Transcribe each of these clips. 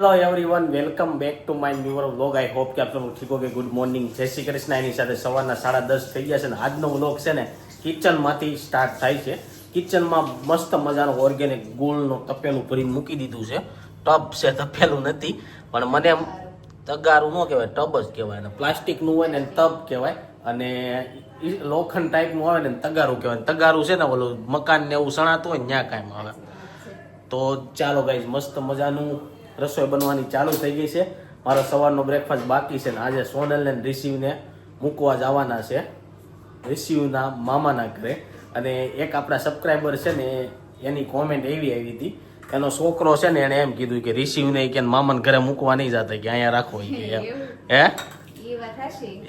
Hello everyone welcome back to my newer vlog I hope કે આપ લોકો ઠીક કે ગુડ મોર્નિંગ જય શ્રી કૃષ્ણ. એની સાથે સવારના સાડા દસ થઈ ગયા છે અને આજનો વ્લોગ છે ને કિચનમાંથી સ્ટાર્ટ થાય છે. કિચનમાં મસ્ત મજાનું ઓર્ગેનિક ગોળનું તપેલું ભરીને મૂકી દીધું છે. ટબ છે, તપેલું નથી, પણ મને એમ તગારું ન કહેવાય ટબ જ કહેવાય. અને પ્લાસ્ટિકનું હોય ને ટબ કહેવાય. અને લોખંડ ટાઈપનું આવે ને તગારું કહેવાય. તગારું છે ને ઓલું મકાન ને એવું સણાતું હોય ને ત્યાં કાંઈ આવે. તો ચાલો ગાઈઝ મસ્ત મજાનું રસોઈ બનવાની ચાલુ થઈ ગઈ છે. મારો સવારનો બ્રેકફાસ્ટ બાકી છે ને આજે સોનલને રિસીવને મૂકવા જવાના છે. રિસીવના મામાના ઘરે. અને એક આપણા સબસ્ક્રાઈબર છે ને એની કોમેન્ટ એવી આવી હતી. એનો છોકરો છે ને એણે એમ કીધું કે રિસીવને કે મામાના ઘરે મૂકવા નહીં જતા કે અહીંયા રાખો કે એમ. હે?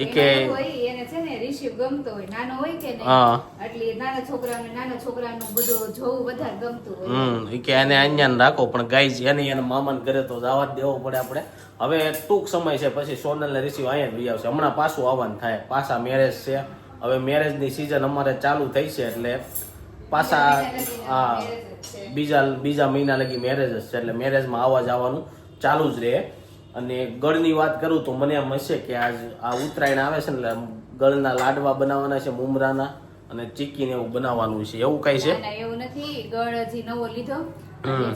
કે- એને છે ને રિસીવ ગમતો હોય. નાનો હોય કે હા. એટલે નાના છોકરાને નાના છોકરાનું બધું જોવું વધારે ગમતું હોય. હમ ઈ કે એને અહીંયા રાખો પણ ગાઈઝ એને એને મામાના ઘરે તો જવા જ દેવો પડે આપણે. હવે ટૂંક સમય છે પછી સોનલને રિસીવ અહીંયા લઈ આવશે. હમણાં પાછું આવવાનું થાય. પાછા મેરેજ છે. હવે મેરેજની સિઝન અમારે ચાલુ થઈ છે એટલે પાછા હા બીજા બીજા મહિના લગી મેરેજ છે એટલે મેરેજમાં આવવા જવાનું ચાલુ જ રહે. અને ગળની વાત કરું તો મને એમ હશે કે આજ આ ઉત્તરાયણ આવે છે ને એટલે ગળના લાડવા બનાવવાના છે મુમરાના અને ચીકીને એવું બનાવવાનું છે. એવું કઈ છે? એવું નથી. ગળ હજી નવો લીધો.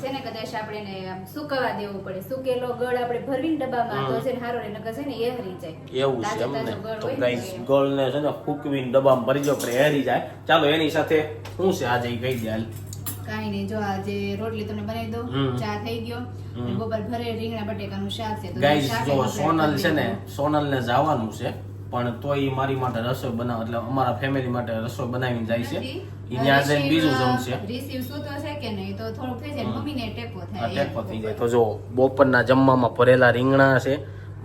છે ને કદાચ આપણે સુકવા દેવું પડે. સુકેલો ગળ આપણે ભરવીને ડબ્બામાં તો છે ને હારો રે નકર છે ને એ હરી જાય. એવું છે એમને તો ગાઈસ. ગળને છે ને ફૂકવીને ડબ્બામાં ભરી જો પડે હેરી જાય. ચાલો એની સાથે શું છે? આજે કહી દે હાલ. કાંઈ નહીં. જો આજે રોટલી તમને બનાવી દઉં ચા થઈ ગયો. બપોર ભરે રીંગણા બટેકાનું શાક છે. ગાઈસ જો સોનલ છે ને સોનલ ને જવાનું છે પણ તોય મારી માટે રસોઈ બનાવ એટલે અમારા ફેમિલી માટે રસોઈ બનાવીને જાય છે. ત્યાં જઈને બીજું જમશે. રિસીવ સૂતો છે કે નહીં તો થોડું થઈ જાય. મમ્મીને ટેકો થાય. ટેકો થઈ જાય. તો જો બપોરના જમવામાં ભરેલા રીંગણા છે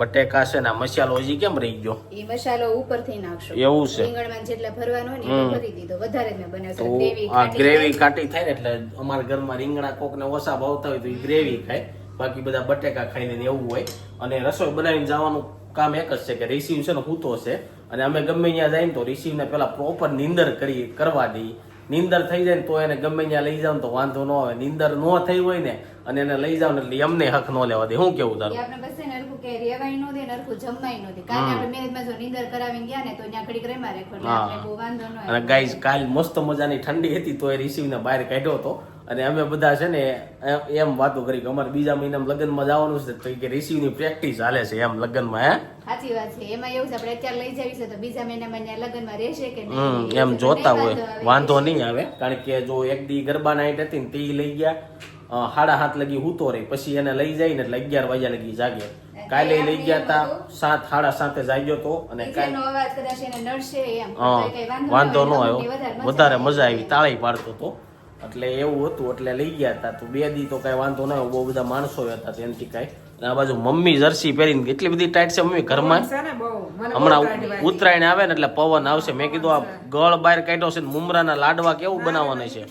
બટેકા છે ને મસાલો હજી કેમ રહી ગયો? એ મસાલો ઉપરથી નાખશો. એવું છે. રીંગણમાં જેટલા ભરવાનો ને ભરી દીધો. વધારે જ મેં તો આ ગ્રેવી કાટી થાય ને એટલે અમારા ઘરમાં રીંગણા કોકને ઓછા ભાવતા હોય તો એ ગ્રેવી ખાય. બાકી બધા બટેકા ખાઈને એવું હોય. અને રસોઈ બનાવીને જવાનું કામ એક જ છે કે રિસીવ છે ને હૂતો છે. અને અમે ગમે ત્યાં જઈએ ને તો રિસીવને પેલા પ્રોપર નીંદર કરી કરવા દઈએ. નીંદર થઈ જાય ને તો એને ગમે ત્યાં લઈ જાવ તો વાંધો ન આવે. નીંદર ન થઈ હોય ને અને એને લઈ જાવ ને એટલે એમને હક ન લેવા દે. શું કેવું તારું? આપણે બસ એને હરખું કે રેવાય નો દે ને હરખું જમવાય નો દે. કારણ કે આપણે મેરેજમાં જો નીંદર કરાવી ગયા ને તો ત્યાં ઘડીક રેમાં રેખો. એટલે આપણે બહુ વાંધો ન આવે. અને ગાઈઝ કાલ મસ્ત મજાની ઠંડી હતી તો એ રિસીવને બહાર કાઢ્યો હતો. અને અમે બધા છે ને એમ વાતો કરી કે અમારે બીજા મહિનામાં લગ્નમાં જવાનું છે તો કે રિસીવની પ્રેક્ટિસ હાલે છે એમ લગ્નમાં હે? સાચી વાત છે. એમાં એવું છે આપણે અત્યારે લઈ જવી છે તો બીજા મહિનામાં લગ્નમાં રહેશે કે નહીં? એમ જોતા હોય. વાંધો નહીં આવે. કારણ કે જો એક દી ગરબા નાઈટ હતી ને તે લઈ ગયા. હાડા હાથ લગી હૂતો રહી પછી એને લઈ જાય ને એટલે અગિયાર વાગ્યા લગી જાગે. કાલે લઈ ગયા તા સાત સાડા સાતે જાગ્યો તો અને વાંધો ન આવ્યો. વધારે મજા આવી. તાળી પાડતો હતો એટલે એવું હતું એટલે લઈ ગયા હતા તો બે દી તો કઈ વાંધો ના બહુ બધા માણસો હતા તેનથી કઈ. અને આ બાજુ મમ્મી જર્સી પહેરીને એટલી બધી ટાઈટ છે મમ્મી ઘરમાં? હમણાં ઉત્તરાયણ આવે ને એટલે પવન આવશે. મેં કીધું આ ગળ બહાર કાઢ્યો છે મુમરાના લાડવા કેવું બનાવવાના છે?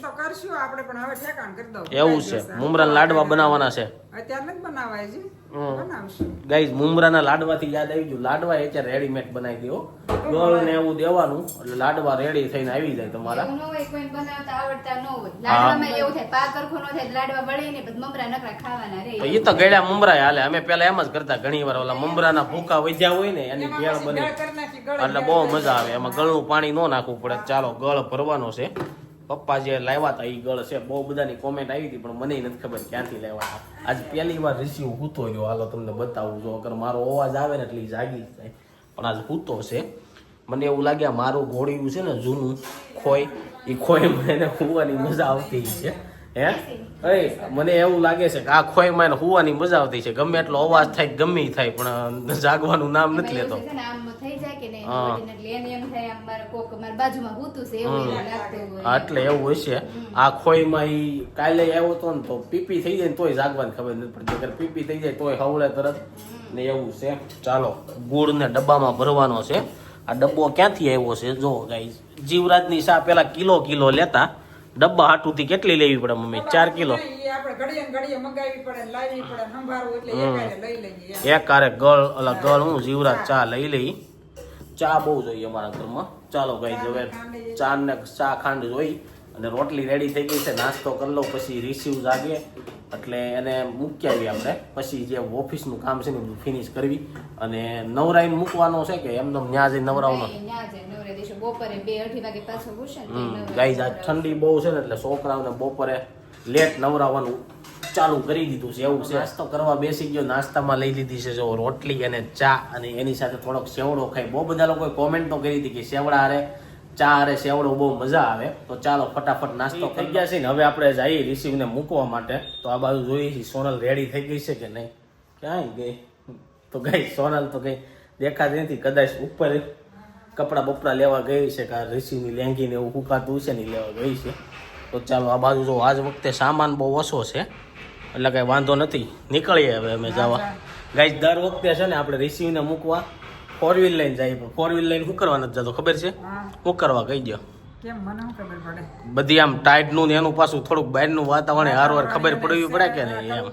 એવું છે. મુમરાના લાડવા બનાવવાના છે. અત્યારે જ બનાવાય છે હમ. બનાવશું. ગાઈઝ મુમરાના લાડવાથી યાદ આવી ગયું. લાડવા એ અત્યારે રેડીમેડ બનાવી દેવો ગળ ને એવું દેવાનું એટલે લાડવા રેડી થઈને આવી જાય તમારા. બનાવતા આવડતા ન હોય. લાડવામાં એવું થાય પાક કરખો ન થાય લાડવા બળે ને પછી મમરા નકરા ખાવાના રે. તો એ તો ગળ્યા મમરા હાલે. અમે પેલા એમ જ કરતા ઘણી વાર ઓલા મુમરાના ભૂકા વધ્યા હોય ને એની ભેળ બને. એટલે બહુ મજા આવે. એમાં ગળનું પાણી ન નાખવું પડે. ચાલો ગળ ભરવાનો છે. પપ્પા જે લાવ્યા હતા એ ગળ છે, બહુ બધાની કોમેન્ટ આવી હતી, પણ મને નથી ખબર ક્યાંથી લાવ્યા હતા આજ પહેલી વાર રિસીવ હૂતો ગયો હાલો તમને બતાવું જો અગર મારો અવાજ આવે ને એટલે જાગી જાય. પણ આજ હૂતો છે. મને એવું લાગ્યા મારું ઘોડિયું છે ને જૂનું ખોય એ ખોય મને હોવાની મજા આવતી છે. હે? અરે મને એવું લાગે છે કે આ ખોયમાં એને હોવાની મજા આવતી છે. ગમે એટલો અવાજ થાય ગમે થાય પણ જાગવાનું નામ નથી લેતો. હા. એટલે એવું હોય. હશે આ ખોઈમાં ઈ કાલે આવ્યો તો ને તો પીપી થઈ જાય ને તોય જાગવાની ખબર નથી પડતી. અગર પીપી થઈ જાય તોય હવળે તરત ને એવું છે. ચાલો ગુડ ને ડબ્બામાં ભરવાનો છે. આ ડબ્બો ક્યાંથી આવ્યો છે? જો ગાઈ જીવરાજની શા પેલા કિલો કિલો લેતા. ડબ્બા હાટુથી કેટલી લેવી પડે મમ્મી? ચાર કિલો. એક કારે ગળ ઓલા ગળ હું જીવરાજ ચા લઈ લઈ. ચા બહુ જોઈએ અમારા ઘરમાં. ચાલો ગાઈઝ જવે ચા ને ચા ખાંડ જોઈ. અને રોટલી રેડી થઈ ગઈ છે નાસ્તો કરી લઉં પછી રિસીવ જાગે એટલે એને મૂકી આવીએ આપણે. પછી જે ઓફિસનું કામ છે ને બધું ફિનિશ કરવી. અને નવરાઈને મૂકવાનો છે કે એમને ન્યા જઈ જ બપોરે બે અઢી વાગે પાછો આજ ઠંડી બહુ છે ને એટલે છોકરાઓને બપોરે લેટ નવરાવવાનું ચાલુ કરી દીધું છે. એવું છે. નાસ્તો કરવા બેસી ગયો નાસ્તામાં લઈ લીધી છે. જો રોટલી અને ચા અને એની સાથે થોડોક સેવડો ખાઈ બહુ બધા લોકોએ કોમેન્ટ તો કરી હતી કે સેવડા હારે ચા હારે સેવડો બહુ મજા આવે. તો ચાલો ફટાફટ નાસ્તો થઈ ગયા. છે ને હવે આપણે જઈએ રિસીવને મૂકવા માટે. તો આ બાજુ જોઈએ છીએ સોનલ રેડી થઈ ગઈ છે કે નહીં? ક્યાંય ગઈ? તો ગઈ સોનલ તો ગઈ. દેખાતી નથી. કદાચ ઉપર કપડાં બપડા લેવા ગઈ છે કે આ ઋષિની લેંગીને એવું હુકાતું છે ને લેવા ગઈ છે. તો ચાલો આ બાજુ જો આજ વખતે સામાન બહુ ઓછો છે. એટલે કાંઈ વાંધો નથી. નીકળીએ હવે અમે જવા. ગાઈસ દર વખતે છે ને આપણે રિસીવને મૂકવા ફોર વ્હીલ લઈને જાય પણ ફોર વ્હીલ લઈને શું કરવા નથી જતો ખબર છે? હું. કરવા કહી દો બધી આમ ટાઈટનું ને એનું પાછું થોડુંક બહારનું વાતાવરણ હારવાર ખબર પડવી પડે કે નહીં એમ.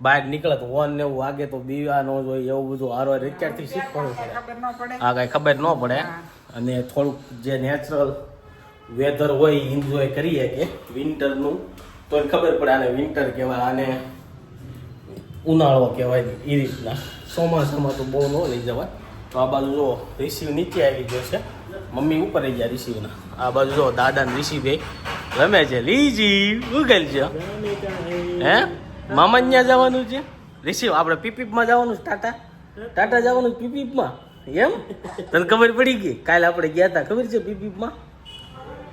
બહાર નીકળે તો વન ને એવું વાગે તો બીવા ન જોઈએ એવું બધું હારવાર અત્યારથી શીખવાનું પડે. આ કાંઈ ખબર ન પડે. અને થોડુંક જે નેચરલ વેધર હોય એન્જોય કરીએ કે વિન્ટરનું તો ખબર પડે આને વિન્ટર કહેવાય આને ઉનાળો કહેવાય એ રીતના. ચોમાસામાં તો બહુ ન લઈ જવાય. તો આ બાજુ જો રિસીવ નીચે આવી ગયો છે. મમ્મી ઉપર આવી ગયા રિસીવના આ બાજુ જો દાદા ને રિસીવ ભાઈ રમે છે. લીજી, ઉગેલ છે. હે? મામા ત્યાં જવાનું છે? રિસીવ આપણે પીપીપમાં જવાનું છે, ટાટા? ટાટા જવાનું પીપીપમાં? એમ? તને ખબર પડી ગઈ? કાલે આપણે ગયા હતા ખબર છે પીપીપમાં?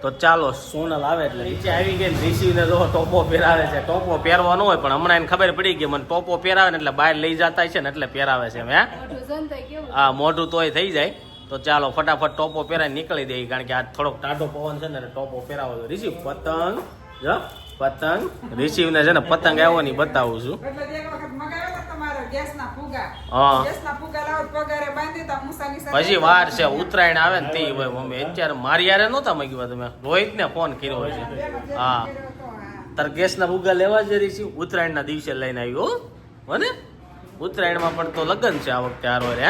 તો ચાલો સોનલ આવે એટલે નીચે આવી ગઈ ને રિસીવને જો ટોપો પહેરાવે છે. ટોપો પહેરવાનો હોય પણ હમણાં એને ખબર પડી ગઈ મને ટોપો પહેરાવે ને એટલે બહાર લઈ જતા છે ને એટલે પહેરાવે છે એમ હે? મોઢું જોઈને તો કેવું? આ મોઢું તોય થઈ જાય. તો ચાલો ફટાફટ ટોપો પહેરાય નીકળી દઈએ કારણ કે આ થોડોક ટાઢો પવન છે ને ટોપો પહેરાવો રિસીવ પતંગ જો પતંગ. રિસીવને છે ને પતંગ આવ્યો નહીં બતાવું છું. પછી વાર છે ઉત્તરાયણ આવે ને તે હોય મમ્મી. અત્યારે મારી યારે નહોતા મગી તમે. રોહિતને ફોન કર્યો છે. હા. તાર ગેસના ફુગ્ગા લેવા જ રહી ઉત્તરાયણના દિવસે લઈને આવ્યો હો. ને ઉત્તરાયણમાં પણ તો લગ્ન છે આ વખતે હારો રે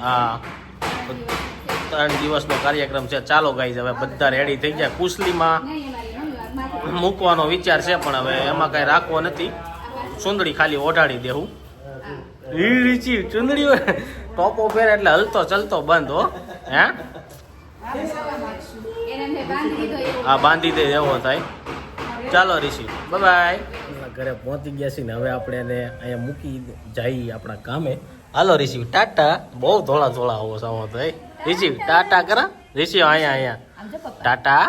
હા? ત્રણ દિવસનો કાર્યક્રમ છે. ચાલો ગાઈ હવે બધા રેડી થઈ ગયા. કુસલીમાં મૂકવાનો વિચાર છે પણ હવે એમાં કઈ રાખવો નથી. સુંદડી ખાલી ઓઢાડી દેવું રીચી ચુંદડી હોય. ટોપો પહેરે એટલે હલતો ચલતો બંધ હો. હે? હા બાંધી દે એવો થાય. ચાલો ઋષિ બાય ઘરે પહોંચી ગયા છીએ ને હવે આપણે એને અહીંયા મૂકી જઈએ આપણા કામે. હાલો ઋષિ ટાટા. બહુ ધોળા ધોળા આવો સામો થાય ઋષિ ટાટા કરા. ઋષિ અહીંયા અહીંયા. ટાટા.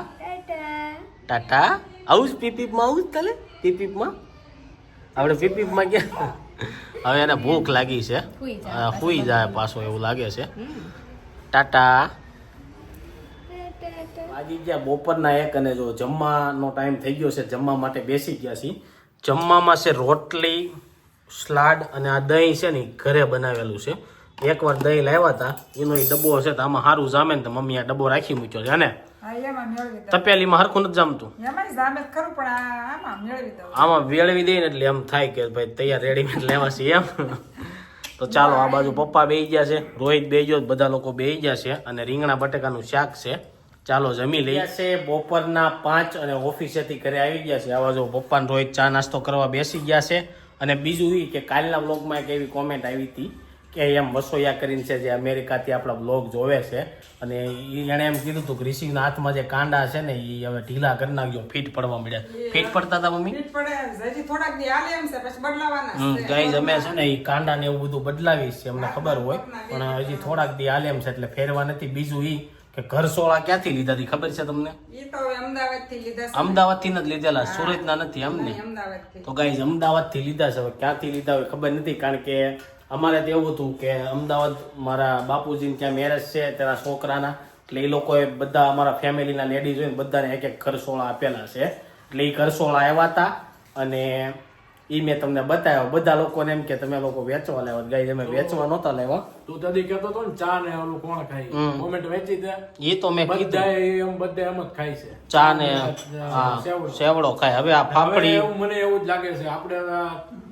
ટાટા. આવું જ પીપીપમાં આવું જ તાલે પીપીપમાં? આપણે પીપીપમાં ગયા હવે એને ભૂખ લાગી છે. હુઈ જાય હા, હુઈ જાય પાછો એવું લાગે છે. ટાટા. વાગી ગયા બપોરના એક અને જો જમવાનો ટાઈમ થઈ ગયો છે જમવા માટે બેસી ગયા છીએ. જમવામાં છે રોટલી સ્લાડ અને આ દહીં છે ને ઘરે બનાવેલું છે. એકવાર દહીં લાવ્યા હતા એનો એ ડબ્બો હશે તો આમાં સારું જામે ને તો મમ્મી આ ડબ્બો રાખી મૂક્યો છે ને? તપેલીમાં હરખું નથી જામતું. એમાં જામે જ ખરું પણ આ- આમાં વેળવી દઈએ ને એટલે એમ થાય કે ભાઈ તૈયાર રેડીમેડ લેવા છે એમ. તો ચાલો આ બાજુ પપ્પા બેહી ગયા છે રોહિત બેહી ગયો બધા લોકો બેહી ગયા છે અને રીંગણા બટેકાનું શાક છે. ચાલો જમી લઈએ. છે બપોરના પાંચ અને ઓફિસેથી ઘરે આવી ગયા છે. આવા જો પપ્પાને રોહિત ચા નાસ્તો કરવા બેસી ગયા છે. અને બીજું એ કે કાલના બ્લોગમાં એક એવી કોમેન્ટ આવી હતી. કે એમ વસોયા કરીને છે જે અમેરિકાથી આપણા બ્લોગ જોવે છે. અને એણે એમ કીધું હતું કે ઋષિના હાથમાં જે કાંડા છે ને એ હવે ઢીલા કરી નાખ્યો ફીટ પડવા મળ્યા ફીટ પડતા હતા મમ્મી. ગાઈઝ અમે છે ને એ કાંડા ને એવું બધું બદલાવીશ છે અમને ખબર હોય. પણ હજી થોડાક દી હાલે એમ છે એટલે ફેરવા નથી. બીજું ઈ કે ઘરસોળા ક્યાંથી લીધા હતી ખબર છે તમને? અમદાવાદથી જ લીધેલા સુરતના નથી અમને તો ગાઈઝ અમદાવાદથી લીધા છે હવે ક્યાંથી લીધા હોય ખબર નથી કારણ કે અમારે તો એવું હતું કે અમદાવાદ મારા બાપુજીને ત્યાં મેરેજ છે તેના છોકરાના. એટલે એ લોકોએ બધા અમારા ફેમિલીના લેડીઝ હોય બધાને એક એક ઘરસોળા આપેલા છે. એટલે એ ઘરસોળા આવ્યા હતા અને એ મેં તમને બતાવ્યો. બધા લોકોને એમ કે તમે લોકો વેચવા લેવા ગાય તમે વેચવા નહોતા લેવા તું તદી કહેતો હતો ને ચા ને ઓલું કોણ ખાય? મોમેન્ટ વેચી દે એ તો મેં કીધું. બધા એમ બધા એમ જ ખાય છે. ચા ને સેવડો. ખાય. હવે આ ફાફડી એવું મને એવું જ લાગે છે. આપણે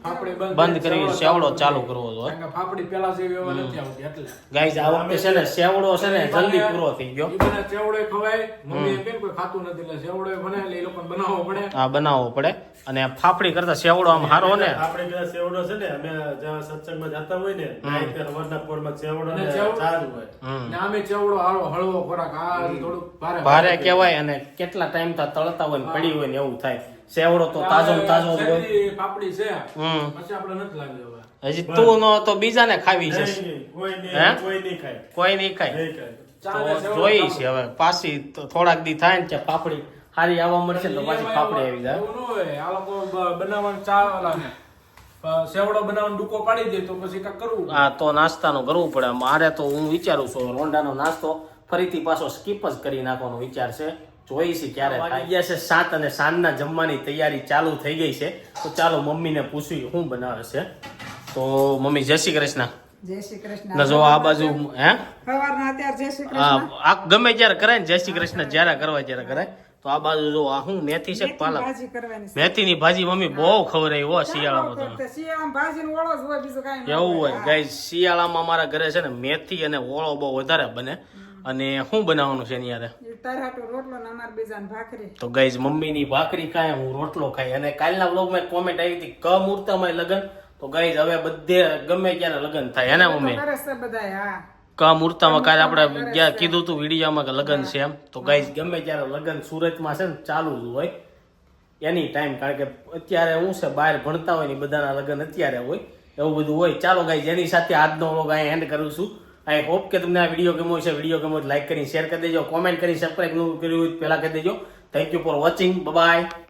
બંધ કરી સેવડો ચાલુ કરવો હતો ફાફડી પેલા જેવી હવે નથી આવતી એટલે. ગાઈઝ આ વખતે છે ને સેવડો છે ને જલ્દી પૂરો થઈ ગયો. ઈ સેવડો ખવાય. મમ્મી એમ કે કોઈ ખાતું નથી એટલે સેવડો બને એટલે એ લોકોને બનાવવો પડે. હા બનાવવો પડે. અને ફાફડી કરતા સેવડો આમ હારો ને. આપણે પેલા સેવડો છે ને અમે જ્યાં સત્સંગમાં જતા હોય ને નાઈટ સવારના પોરમાં સેવડો ને ચાલુ હોય. ને આમે ચેવડો હારો હળવો ખોરાક. આ થોડુંક ભારે ભારે કહેવાય અને કેટલા ટાઈમ થા તળતા હોય ને પડી હોય ને એવું થાય. સેવડો તો તાજો તાજો જ હોય પાપડી છે. હમ. પછી આપણે નથી લાગ્યો હવે. હજી તું નો તો બીજાને ખાવી છે. કોઈ નહીં હે? કોઈ નહીં ખાય. કોઈ નહીં ખાય. તો જોઈ છે હવે પાછી થોડાક દી થાય ને ત્યાં પાપડી હારી આવવા મળશે તો પાછી પાપડી આવી જાય. આ લોકો બનાવવાનું ચા સેવડો બનાવવાનો ડૂકો પાડી દે તો પછી કાંઈક કરવું આ તો નાસ્તાનું કરવું પડે. મારે તો હું વિચારું છું રોંડાનો નાસ્તો ફરીથી પાછો સ્કીપ જ કરી નાખવાનો વિચાર છે. જોઈ છે ક્યારે વાગી છે સાત અને સાંજના જમવાની તૈયારી ચાલુ થઈ ગઈ છે. તો ચાલો મમ્મીને પૂછ્યું શું બનાવે છે. તો મમ્મી જય શ્રી કૃષ્ણ. જય શ્રી કૃષ્ણ. જો આ બાજુ હે? જય શ્રી આ કૃષ્ણ. આ ગમે ત્યારે કરે ને જય શ્રી કૃષ્ણ જ્યારે કરવા ત્યારે કરે તો આ બાજુ જો આ હું મેથી છે પાલક? ભાજી કરવાની મેથીની ભાજી મમ્મી બહુ ખવડાવી હો શિયાળામાં તમે તો. શિયાળામાં ભાજીનો ઓળો જ હોય બીજું એવું હોય. હા. શિયાળામાં મારા ઘરે છે ને મેથી અને ઓળો બહુ વધારે બને. અને શું બનાવવાનું છે એની યારે રોટલો ને અમાર બીજાને ભાખરી. તો ગાઈઝ મમ્મીની ભાખરી ખાય હું રોટલો ખાઈ. અને કાલના વ્લોગમાં કોમેન્ટ આવી હતી ક મુહૂર્તમાં લગન? તો ગાઈઝ હવે બધે ગમે ત્યારે લગન થાય એના મમ્મી? ક મુહૂર્તમાં કાલે આપણે ગયા કીધું તું વિડીયોમાં કે લગન છે એમ તો ગાઈઝ ગમે ત્યારે લગન સુરતમાં છે ને ચાલુ જ હોય. એની ટાઈમ કારણ કે અત્યારે હું છે બહાર ભણતા હોય ને બધાના લગન અત્યારે હોય. એવું બધું હોય. ચાલો ગાઈઝ એની સાથે આજનો વ્લોગ અહીં એન્ડ કરું છું. આઈ હોપ કે તમને આ વીડિયો ગમ્યો છે વીડિયો ગમ્યો લાઈક કરી શેર કરી દેજો. કોમેન્ટ કરી સબસ્ક્રાઈબ કર્યું પહેલાં પહેલા કરી દેજો. Thank you for watching bye